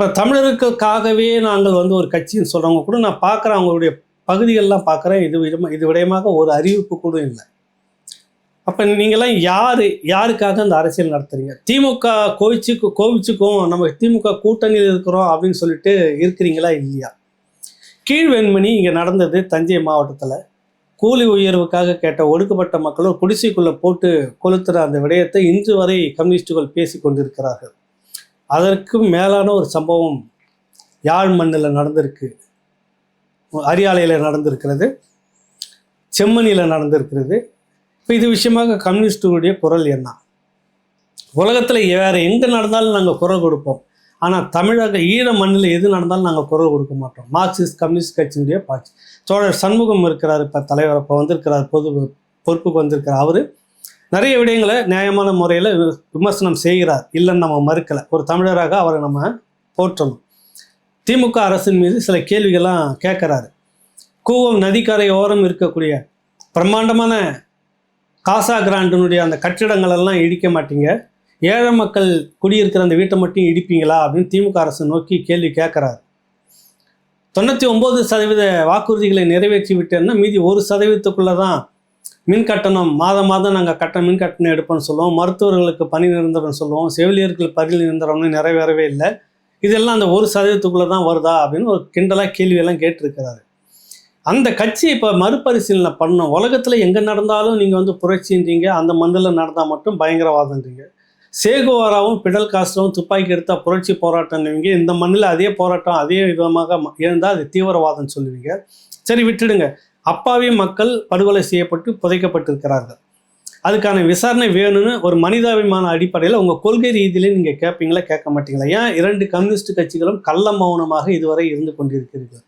அப்போ தமிழர்களுக்காகவே நாங்கள் வந்து ஒரு கட்சின்னு சொல்கிறவங்க கூட நான் பார்க்குறேன். அவங்களுடைய பகுதிகளெலாம் பார்க்குறேன். இது விதமாக இது விடயமாக ஒரு அறிவிப்பு கூட இல்லை. அப்போ நீங்களாம் யார் யாருக்காக அந்த அரசியல் நடத்துறீங்க? திமுக கோவிச்சு கோவிச்சுக்கும் நம்ம திமுக கூட்டணியில் இருக்கிறோம் அப்படின்னு சொல்லிட்டு இருக்கிறீங்களா இல்லையா? கீழ்வெண்மணி இங்கே நடந்தது தஞ்சை மாவட்டத்தில். கூலி உயர்வுக்காக கேட்ட ஒடுக்கப்பட்ட மக்களும் குடிசைக்குள்ளே போட்டு கொளுத்துற அந்த விடயத்தை இன்று வரை கம்யூனிஸ்டுகள் பேசி கொண்டிருக்கிறார்கள் அதற்கு மேலான ஒரு சம்பவம் யாழ் மண்ணில் நடந்திருக்கு. அரியாலையில் நடந்திருக்கிறது. செம்மணியில் நடந்திருக்கிறது. இப்போ இது விஷயமாக கம்யூனிஸ்டுடைய குரல் என்ன? உலகத்தில் வேறு எங்கே நடந்தாலும் நாங்கள் குரல் கொடுப்போம். ஆனால் தமிழக ஈழ மண்ணில் எது நடந்தாலும் நாங்கள் குரல் கொடுக்க மாட்டோம். மார்க்சிஸ்ட் கம்யூனிஸ்ட் கட்சியினுடைய பாட்சி. தோழர் சண்முகம் இருக்கிறார் இப்போ தலைவர் இப்போ வந்திருக்கிறார் பொது பொறுப்புக்கு வந்திருக்கிறார் அவர். நிறைய விடயங்களை நியாயமான முறையில் விமர்சனம் செய்கிறார். இல்லைன்னு நம்ம மறுக்கலை. ஒரு தமிழராக அவரை நம்ம போற்றணும். திமுக அரசின் மீது சில கேள்விகள்லாம் கேட்குறாரு. கூவம் நதிக்கரை ஓரம் இருக்கக்கூடிய பிரம்மாண்டமான காசா கிராண்டினுடைய அந்த கட்டிடங்கள் எல்லாம் இடிக்க மாட்டீங்க. ஏழை மக்கள் குடியிருக்கிற அந்த வீட்டை மட்டும் இடிப்பீங்களா அப்படின்னு திமுக அரசு நோக்கி கேள்வி கேட்குறாரு. தொண்ணூற்றி ஒம்பது சதவீத வாக்குறுதிகளை நிறைவேற்றி விட்டேன்னா மீதி ஒரு சதவீதத்துக்குள்ளே தான் மின் கட்டணம் மாதம் மாதம் நாங்கள் கட்ட மின் கட்டணம் எடுப்போம்னு சொல்லுவோம். மருத்துவர்களுக்கு பணி நிரந்தரம் சொல்லுவோம். செவிலியர்கள் பணி நிரந்தரம்னு நிறைவேறவே இல்லை. இதெல்லாம் அந்த ஒரு சதவீதத்துக்குள்ளே தான் வருதா அப்படின்னு ஒரு கிண்டலாக கேள்வியெல்லாம் கேட்டிருக்கிறாரு. அந்த கட்சி இப்போ மறுபரிசீலனை பண்ணணும் உலகத்தில் எங்கே நடந்தாலும் நீங்கள் வந்து புரட்சின்றீங்க. அந்த மண்ணில் நடந்தால் மட்டும் பயங்கரவாதன்றீங்க சேகுவாராவும் பிடல் காஸ்டரும் துப்பாக்கி எடுத்தால் புரட்சி போராட்டம்னுவீங்க. இந்த மண்ணில் அதே போராட்டம் அதே விதமாக ம- இருந்தால் அது தீவிரவாதம் சொல்லுவீங்க. சரி விட்டுடுங்க. அப்பாவி மக்கள் படுகொலை செய்யப்பட்டு புதைக்கப்பட்டிருக்கிறார்கள். அதுக்கான விசாரணை வேணும்னு ஒரு மனிதாபிமான அடிப்படையில் உங்கள் கொள்கை ரீதியிலே நீங்கள் கேட்பீங்களா கேட்க மாட்டீங்களா? ஏன் இரண்டு கம்யூனிஸ்ட் கட்சிகளும் கள்ள மௌனமாக இதுவரை இருந்து கொண்டிருக்கிறீர்கள்?